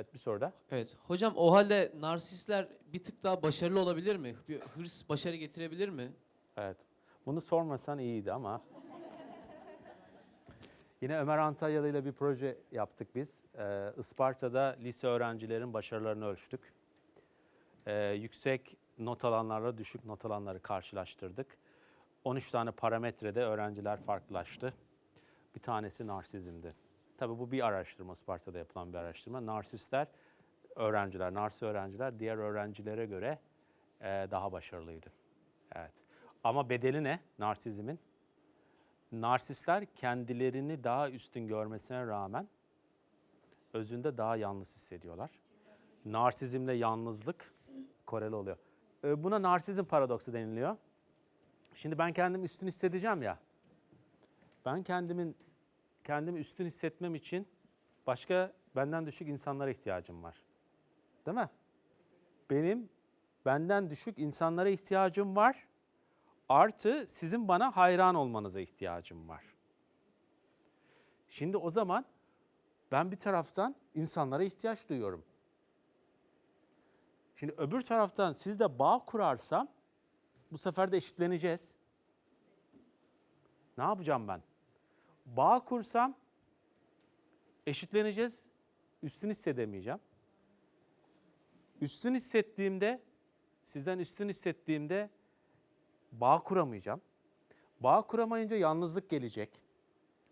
Evet bir soru da. Evet. Hocam o halde narsistler bir tık daha başarılı olabilir mi? Bir hırs başarı getirebilir mi? Evet. Bunu sormasan iyiydi ama. Yine Ömer Antalyalı ile bir proje yaptık biz. Ee, Isparta'da lise öğrencilerin başarılarını ölçtük. Ee, yüksek not alanlarla düşük not alanları karşılaştırdık. 13 tane parametrede öğrenciler farklılaştı. Bir tanesi narsizmdi. Tabii bu bir araştırma, Isparta'da yapılan bir araştırma. Narsistler, öğrenciler, narsis öğrenciler diğer öğrencilere göre e, daha başarılıydı. Evet. Ama bedeli ne narsizmin? Narsistler kendilerini daha üstün görmesine rağmen özünde daha yalnız hissediyorlar. Narsizmle yalnızlık koreli oluyor. Ee, Buna narsizm paradoksu deniliyor. Şimdi ben kendimi üstün hissedeceğim ya. Ben kendimin kendimi üstün hissetmem için başka benden düşük insanlara ihtiyacım var. Değil mi? Benim benden düşük insanlara ihtiyacım var. Artı sizin bana hayran olmanıza ihtiyacım var. Şimdi o zaman ben bir taraftan insanlara ihtiyaç duyuyorum. Şimdi öbür taraftan sizde bağ kurarsam bu sefer de eşitleneceğiz. Ne yapacağım ben? Bağ kursam eşitleneceğiz. Üstün hissedemeyeceğim. Üstün hissettiğimde, sizden üstün hissettiğimde bağ kuramayacağım. Bağ kuramayınca yalnızlık gelecek.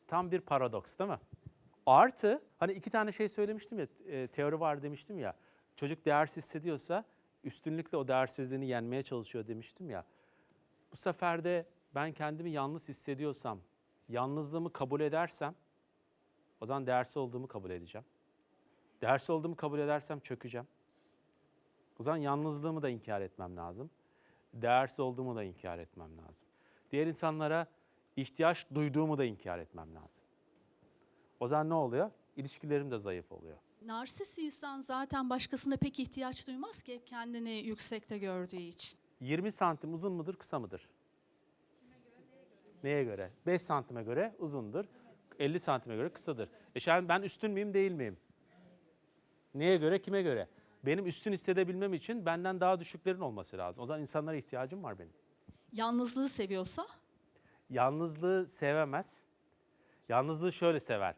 Tam bir paradoks değil mi? Artı hani iki tane şey söylemiştim ya, e, teori var demiştim ya. Çocuk değersiz hissediyorsa üstünlükle o değersizliğini yenmeye çalışıyor demiştim ya. Bu sefer de ben kendimi yalnız hissediyorsam, yalnızlığımı kabul edersem o zaman değersiz olduğumu kabul edeceğim. Değersiz olduğumu kabul edersem çökeceğim. O zaman yalnızlığımı da inkar etmem lazım. Değersiz olduğumu da inkar etmem lazım. Diğer insanlara ihtiyaç duyduğumu da inkar etmem lazım. O zaman ne oluyor? İlişkilerim de zayıf oluyor. Narsist insan zaten başkasına pek ihtiyaç duymaz ki hep kendini yüksekte gördüğü için. 20 santim uzun mudur, kısa mıdır? Neye göre? 5 santime göre uzundur. 50 santime göre kısadır. E şimdi ben üstün müyüm, değil miyim? Neye göre, kime göre? Benim üstün hissedebilmem için benden daha düşüklerin olması lazım. O zaman insanlara ihtiyacım var benim. Yalnızlığı seviyorsa Yalnızlığı sevemez. Yalnızlığı şöyle sever.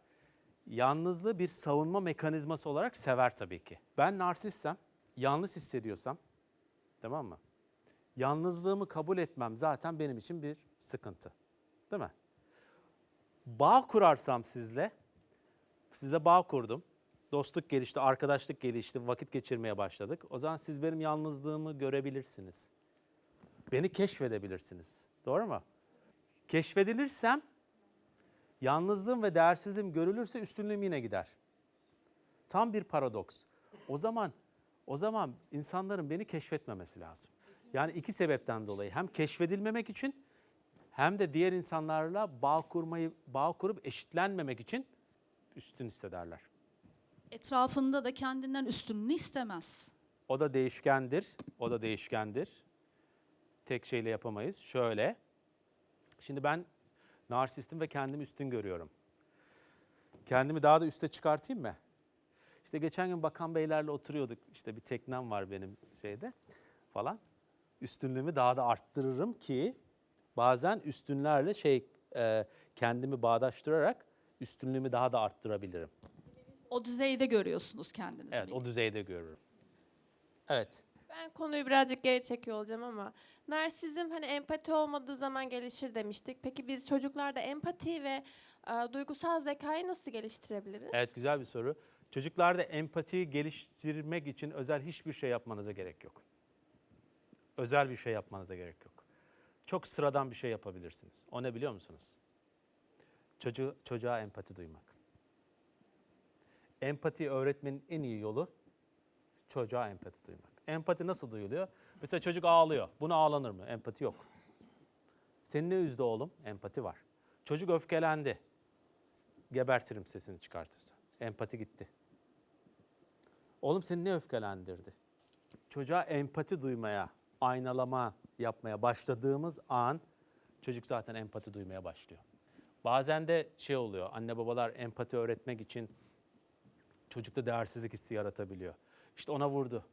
Yalnızlığı bir savunma mekanizması olarak sever tabii ki. Ben narsistsem, yalnız hissediyorsam, tamam mı? Yalnızlığımı kabul etmem zaten benim için bir sıkıntı. Değil mi? Bağ kurarsam sizle, sizle bağ kurdum. Dostluk gelişti, arkadaşlık gelişti, vakit geçirmeye başladık. O zaman siz benim yalnızlığımı görebilirsiniz. Beni keşfedebilirsiniz. Doğru mu? Keşfedilirsem yalnızlığım ve değersizliğim görülürse üstünlüğüm yine gider. Tam bir paradoks. O zaman o zaman insanların beni keşfetmemesi lazım. Yani iki sebepten dolayı hem keşfedilmemek için hem de diğer insanlarla bağ kurmayı bağ kurup eşitlenmemek için üstün hissederler. etrafında da kendinden üstünlüğünü istemez. O da değişkendir. O da değişkendir. Tek şeyle yapamayız. Şöyle. Şimdi ben narsistim ve kendimi üstün görüyorum. Kendimi daha da üste çıkartayım mı? İşte geçen gün bakan beylerle oturuyorduk. İşte bir teknem var benim şeyde falan. Üstünlüğümü daha da arttırırım ki bazen üstünlerle şey e, kendimi bağdaştırarak üstünlüğümü daha da arttırabilirim. O düzeyde görüyorsunuz kendinizi. Evet o düzeyde görürüm. Evet. Ben konuyu birazcık geri çekiyor olacağım ama narsizm hani empati olmadığı zaman gelişir demiştik. Peki biz çocuklarda empati ve e, duygusal zekayı nasıl geliştirebiliriz? Evet güzel bir soru. Çocuklarda empatiyi geliştirmek için özel hiçbir şey yapmanıza gerek yok. Özel bir şey yapmanıza gerek yok. Çok sıradan bir şey yapabilirsiniz. O ne biliyor musunuz? Çocuğu, çocuğa empati duymak. Empati öğretmenin en iyi yolu çocuğa empati duymak. Empati nasıl duyuluyor? Mesela çocuk ağlıyor. Buna ağlanır mı? Empati yok. Seni ne üzdü oğlum? Empati var. Çocuk öfkelendi. Gebertirim sesini çıkartırsa. Empati gitti. Oğlum seni ne öfkelendirdi? Çocuğa empati duymaya, aynalama yapmaya başladığımız an çocuk zaten empati duymaya başlıyor. Bazen de şey oluyor, anne babalar empati öğretmek için çocukta değersizlik hissi yaratabiliyor. İşte ona vurdu.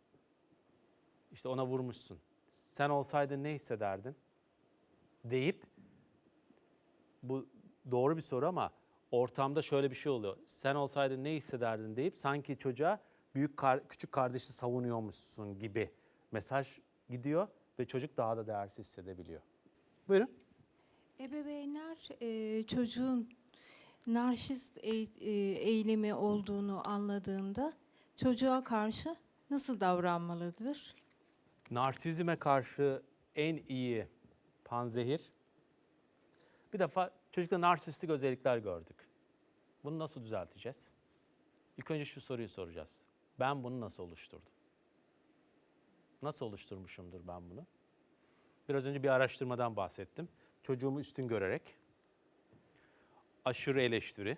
İşte ona vurmuşsun. Sen olsaydın ne hissederdin? Deyip bu doğru bir soru ama ortamda şöyle bir şey oluyor. Sen olsaydın ne hissederdin deyip sanki çocuğa büyük kar- küçük kardeşi savunuyormuşsun gibi mesaj gidiyor ve çocuk daha da değersiz hissedebiliyor. Buyurun. Ebeveynler e, çocuğun narşist e- e, eğilimi olduğunu anladığında çocuğa karşı nasıl davranmalıdır? Narsizme karşı en iyi panzehir. Bir defa çocukta narsistik özellikler gördük. Bunu nasıl düzelteceğiz? İlk önce şu soruyu soracağız. Ben bunu nasıl oluşturdum? Nasıl oluşturmuşumdur ben bunu? Biraz önce bir araştırmadan bahsettim. Çocuğumu üstün görerek, aşırı eleştiri,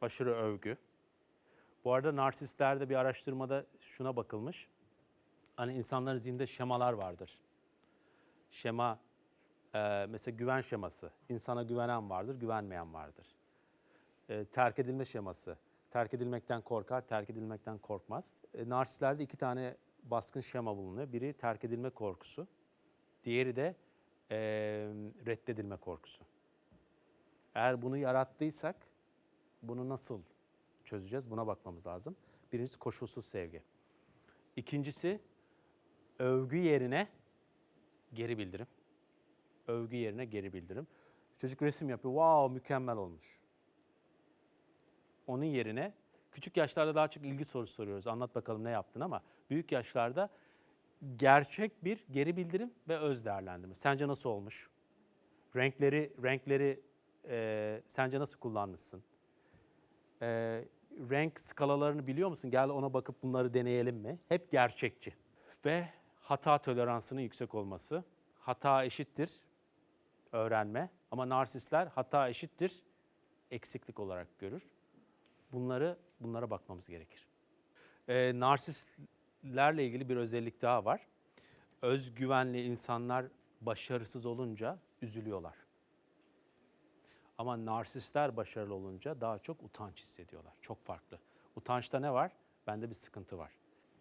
aşırı övgü. Bu arada narsistlerde bir araştırmada şuna bakılmış hani insanların zihninde şemalar vardır. Şema, e, mesela güven şeması. İnsana güvenen vardır, güvenmeyen vardır. E, terk edilme şeması. Terk edilmekten korkar, terk edilmekten korkmaz. E, narsistlerde iki tane baskın şema bulunuyor. Biri terk edilme korkusu. Diğeri de e, reddedilme korkusu. Eğer bunu yarattıysak bunu nasıl çözeceğiz? Buna bakmamız lazım. Birincisi koşulsuz sevgi. İkincisi övgü yerine geri bildirim. Övgü yerine geri bildirim. Çocuk resim yapıyor. Wow mükemmel olmuş. Onun yerine küçük yaşlarda daha çok ilgi sorusu soruyoruz. Anlat bakalım ne yaptın ama büyük yaşlarda gerçek bir geri bildirim ve öz değerlendirme. Sence nasıl olmuş? Renkleri renkleri e, sence nasıl kullanmışsın? E, renk skalalarını biliyor musun? Gel ona bakıp bunları deneyelim mi? Hep gerçekçi ve hata toleransının yüksek olması. Hata eşittir öğrenme ama narsistler hata eşittir eksiklik olarak görür. Bunları bunlara bakmamız gerekir. Ee, narsistlerle ilgili bir özellik daha var. Özgüvenli insanlar başarısız olunca üzülüyorlar. Ama narsistler başarılı olunca daha çok utanç hissediyorlar. Çok farklı. Utançta ne var? Bende bir sıkıntı var.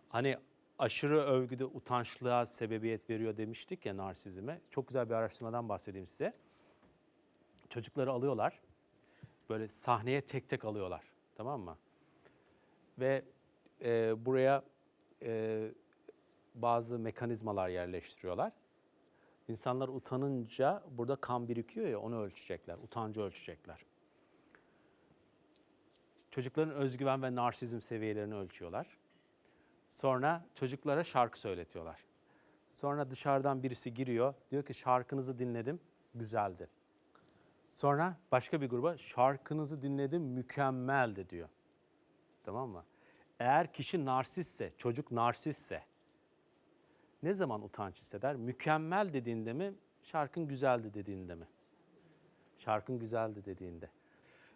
Hani aşırı övgüde utançlığa sebebiyet veriyor demiştik ya narsizme. Çok güzel bir araştırmadan bahsedeyim size. Çocukları alıyorlar. Böyle sahneye tek tek alıyorlar. Tamam mı? Ve e, buraya e, bazı mekanizmalar yerleştiriyorlar. İnsanlar utanınca burada kan birikiyor ya onu ölçecekler. Utancı ölçecekler. Çocukların özgüven ve narsizm seviyelerini ölçüyorlar. Sonra çocuklara şarkı söyletiyorlar. Sonra dışarıdan birisi giriyor. Diyor ki şarkınızı dinledim, güzeldi. Sonra başka bir gruba şarkınızı dinledim, mükemmeldi diyor. Tamam mı? Eğer kişi narsistse, çocuk narsistse ne zaman utanç hisseder? Mükemmel dediğinde mi, şarkın güzeldi dediğinde mi? Şarkın güzeldi dediğinde.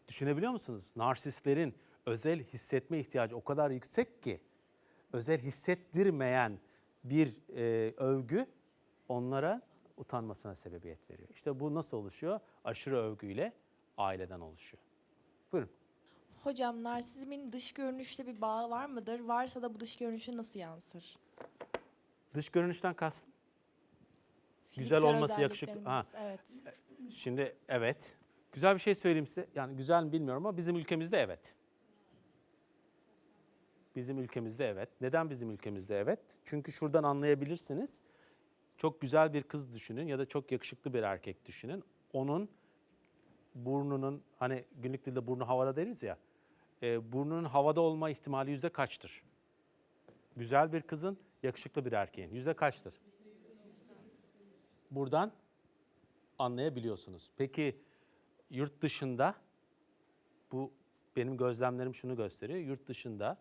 Düşünebiliyor musunuz? Narsistlerin özel hissetme ihtiyacı o kadar yüksek ki özel hissettirmeyen bir e, övgü onlara utanmasına sebebiyet veriyor. İşte bu nasıl oluşuyor? Aşırı övgüyle aileden oluşuyor. Buyurun. Hocam narsizmin dış görünüşte bir bağı var mıdır? Varsa da bu dış görünüşe nasıl yansır? Dış görünüşten kastım. Güzel olması, yakışıklı- ha. Evet. Şimdi evet. Güzel bir şey söyleyeyim size. Yani güzel mi bilmiyorum ama bizim ülkemizde evet. Bizim ülkemizde evet. Neden bizim ülkemizde evet? Çünkü şuradan anlayabilirsiniz. Çok güzel bir kız düşünün ya da çok yakışıklı bir erkek düşünün. Onun burnunun hani günlük dilde burnu havada deriz ya. E, burnunun havada olma ihtimali yüzde kaçtır? Güzel bir kızın, yakışıklı bir erkeğin yüzde kaçtır? Buradan anlayabiliyorsunuz. Peki yurt dışında bu benim gözlemlerim şunu gösteriyor. Yurt dışında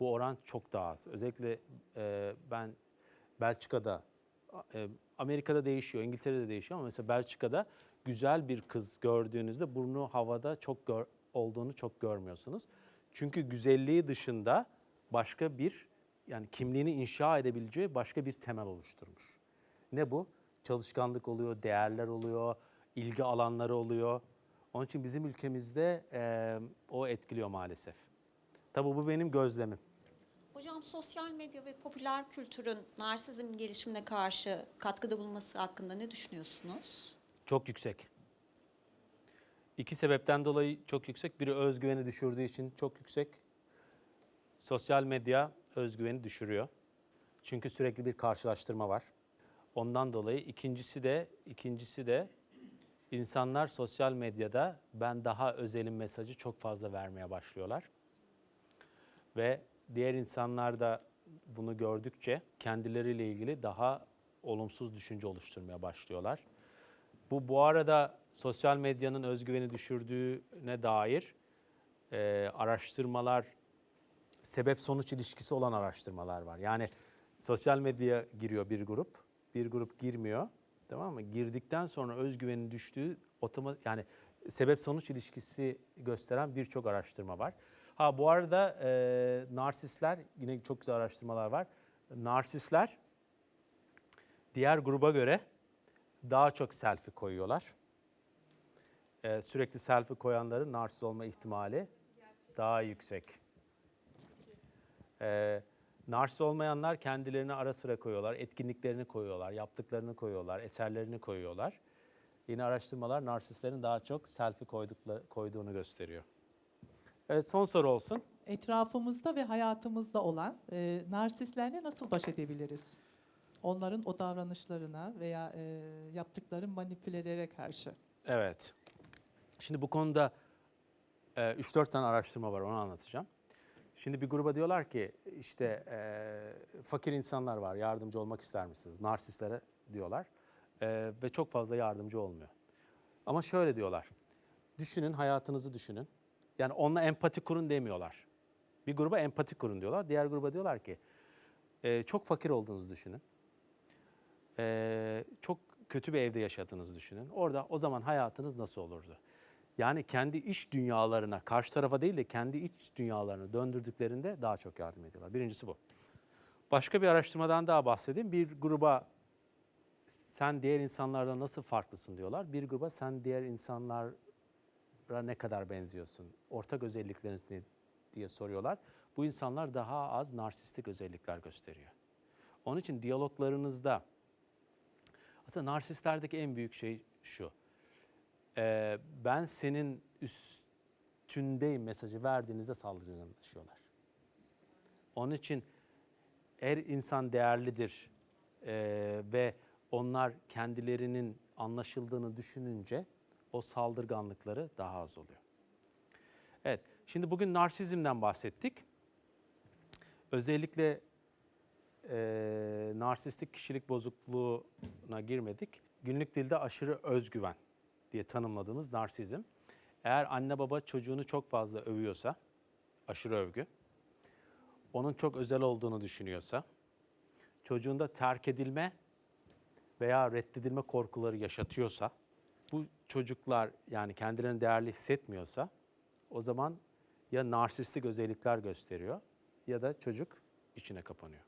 bu oran çok daha az. Özellikle e, ben Belçika'da, Amerika'da değişiyor, İngiltere'de değişiyor ama mesela Belçika'da güzel bir kız gördüğünüzde burnu havada çok gör, olduğunu çok görmüyorsunuz. Çünkü güzelliği dışında başka bir yani kimliğini inşa edebileceği başka bir temel oluşturmuş. Ne bu? Çalışkanlık oluyor, değerler oluyor, ilgi alanları oluyor. Onun için bizim ülkemizde e, o etkiliyor maalesef. Tabii bu benim gözlemim. Hocam sosyal medya ve popüler kültürün narsizm gelişimine karşı katkıda bulunması hakkında ne düşünüyorsunuz? Çok yüksek. İki sebepten dolayı çok yüksek. Biri özgüveni düşürdüğü için çok yüksek. Sosyal medya özgüveni düşürüyor. Çünkü sürekli bir karşılaştırma var. Ondan dolayı ikincisi de ikincisi de insanlar sosyal medyada ben daha özelim mesajı çok fazla vermeye başlıyorlar. Ve diğer insanlar da bunu gördükçe kendileriyle ilgili daha olumsuz düşünce oluşturmaya başlıyorlar. Bu bu arada sosyal medyanın özgüveni düşürdüğüne dair e, araştırmalar, sebep sonuç ilişkisi olan araştırmalar var. Yani sosyal medyaya giriyor bir grup, bir grup girmiyor. Tamam mı? Girdikten sonra özgüvenin düştüğü otoma yani sebep sonuç ilişkisi gösteren birçok araştırma var. Ha bu arada e, narsistler yine çok güzel araştırmalar var. Narsistler diğer gruba göre daha çok selfie koyuyorlar. Ee, sürekli selfie koyanların narsist olma ihtimali daha yüksek. Ee, narsist olmayanlar kendilerini ara sıra koyuyorlar, etkinliklerini koyuyorlar, yaptıklarını koyuyorlar, eserlerini koyuyorlar. Yine araştırmalar narsistlerin daha çok selfie koydukla, koyduğunu gösteriyor. Evet son soru olsun. etrafımızda ve hayatımızda olan e, narsistlerle nasıl baş edebiliriz? Onların o davranışlarına veya e, yaptıkları manipülelere karşı. Evet. Şimdi bu konuda e, 3-4 tane araştırma var onu anlatacağım. Şimdi bir gruba diyorlar ki işte e, fakir insanlar var yardımcı olmak ister misiniz? Narsistlere diyorlar E, ve çok fazla yardımcı olmuyor. Ama şöyle diyorlar. Düşünün hayatınızı düşünün. Yani onunla empati kurun demiyorlar. Bir gruba empati kurun diyorlar. Diğer gruba diyorlar ki e, çok fakir olduğunuzu düşünün. E, çok kötü bir evde yaşadığınızı düşünün. Orada o zaman hayatınız nasıl olurdu? Yani kendi iç dünyalarına, karşı tarafa değil de kendi iç dünyalarını döndürdüklerinde daha çok yardım ediyorlar. Birincisi bu. Başka bir araştırmadan daha bahsedeyim. Bir gruba sen diğer insanlardan nasıl farklısın diyorlar. Bir gruba sen diğer insanlara ne kadar benziyorsun? Ortak özellikleriniz ne diye soruyorlar. Bu insanlar daha az narsistik özellikler gösteriyor. Onun için diyaloglarınızda aslında narsistlerdeki en büyük şey şu. Ee, ben senin üstündeyim mesajı verdiğinizde saldırganlaşıyorlar. Onun için her insan değerlidir ee, ve onlar kendilerinin anlaşıldığını düşününce o saldırganlıkları daha az oluyor. Evet, şimdi bugün narsizmden bahsettik. Özellikle e, narsistik kişilik bozukluğuna girmedik. Günlük dilde aşırı özgüven diye tanımladığımız narsizm. Eğer anne baba çocuğunu çok fazla övüyorsa, aşırı övgü, onun çok özel olduğunu düşünüyorsa, çocuğunda terk edilme veya reddedilme korkuları yaşatıyorsa, bu çocuklar yani kendilerini değerli hissetmiyorsa, o zaman ya narsistik özellikler gösteriyor ya da çocuk içine kapanıyor.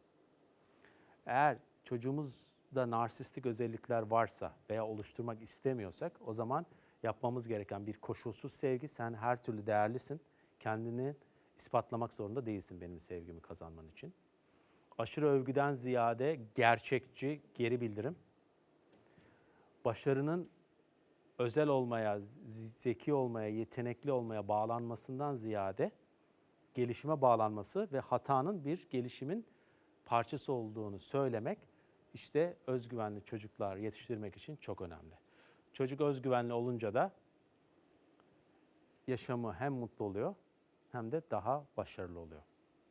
Eğer çocuğumuzda narsistik özellikler varsa veya oluşturmak istemiyorsak o zaman yapmamız gereken bir koşulsuz sevgi. Sen her türlü değerlisin. Kendini ispatlamak zorunda değilsin benim sevgimi kazanman için. Aşırı övgüden ziyade gerçekçi geri bildirim. Başarının özel olmaya, zeki olmaya, yetenekli olmaya bağlanmasından ziyade gelişime bağlanması ve hatanın bir gelişimin parçası olduğunu söylemek işte özgüvenli çocuklar yetiştirmek için çok önemli. Çocuk özgüvenli olunca da yaşamı hem mutlu oluyor hem de daha başarılı oluyor.